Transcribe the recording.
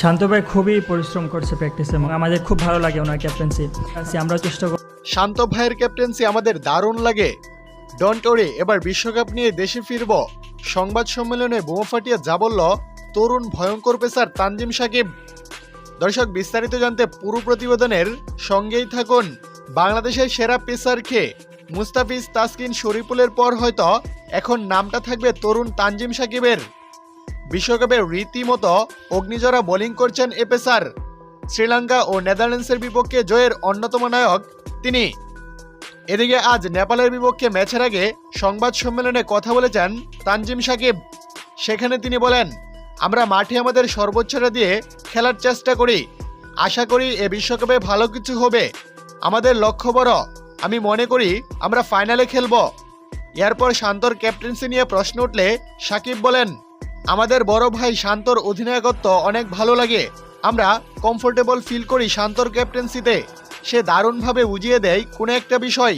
শান্ত ভাই খুবই পরিশ্রম করছে প্র্যাকটিসে এবং আমাদের খুব ভালো লাগে ওনার ক্যাপ্টেন্সি আমরা চেষ্টা করি শান্ত ভাইয়ের ক্যাপ্টেন্সি আমাদের দারুণ লাগে। ডন্ট ওরি এবার বিশ্বকাপ নিয়ে দেশে ফিরব। সংবাদ সম্মেলনে বোমা ফাটিয়ে যা বলল, তরুণ ভয়ঙ্কর পেসার তানজিম সাকিব। দর্শক, বিস্তারিত জানতে পুরো প্রতিবেদনের সঙ্গেই থাকুন। বাংলাদেশের সেরা পেসার খে মুস্তাফিজ তাসকিন শরীফুলের পর হয়তো এখন নামটা থাকবে তরুণ তানজিম সাকিবের। বিশ্বকাপে রীতিমতো অগ্নিজরা বোলিং করছেন এ পেসার শ্রীলঙ্কা ও নেদারল্যান্ডসের বিপক্ষে জয়ের অন্যতম নায়ক তিনি। এদিকে আজ নেপালের বিপক্ষে ম্যাচের আগে সংবাদ সম্মেলনে কথা বলেছেন তানজিম সাকিব। সেখানে তিনি বলেন, আমরা মাঠে আমাদের সর্বোচ্চটা দিয়ে খেলার চেষ্টা করি। আশা করি এ বিশ্বকাপে ভালো কিছু হবে। আমাদের লক্ষ্য বড়। আমি মনে করি আমরা ফাইনালে খেলব। এরপর শান্তর ক্যাপ্টেন্সি নিয়ে প্রশ্ন উঠলে সাকিব বলেন আমাদের বড় ভাই শান্তর অধিনায়কত্ব অনেক ভালো লাগে। আমরা কমফোর্টেবল ফিল করি শান্তর ক্যাপ্টেন্সিতে সে দারুণভাবে বুঝিয়ে দেয় কোনো একটা বিষয়।